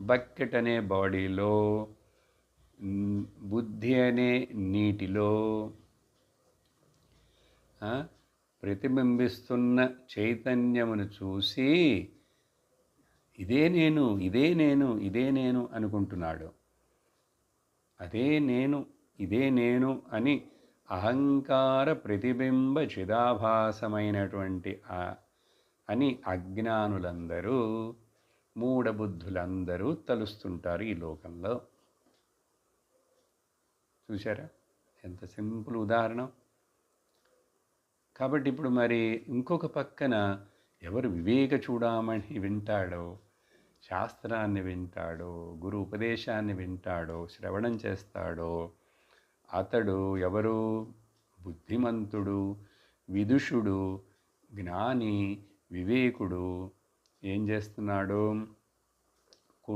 Bucket అనే బాడీలో బుద్ధి అనే నీటిలో. ప్రతిబింబిస్తున్న చైతన్యమును చూసి ఇదే నేను ఇదే నేను ఇదే నేను అనుకుంటున్నాడు. అదే నేను ఇదే నేను అని అహంకార ప్రతిబింబ చిదాభాసమైనటువంటి అని అజ్ఞానులందరూ మూఢబుద్ధులందరూ తలుస్తుంటారు ఈ లోకంలో. చూసారా ఎంత సింపుల్ ఉదాహరణ. కాబట్టి ఇప్పుడు మరి ఇంకొక పక్కన ఎవరు వివేక చూడమని వింటాడో శాస్త్రాన్ని వింటాడో గురు ఉపదేశాన్ని వింటాడో శ్రవణం చేస్తాడో అతడు ఎవరు? బుద్ధిమంతుడు విదుషుడు జ్ఞాని వివేకుడు ఏం చేస్తున్నాడు?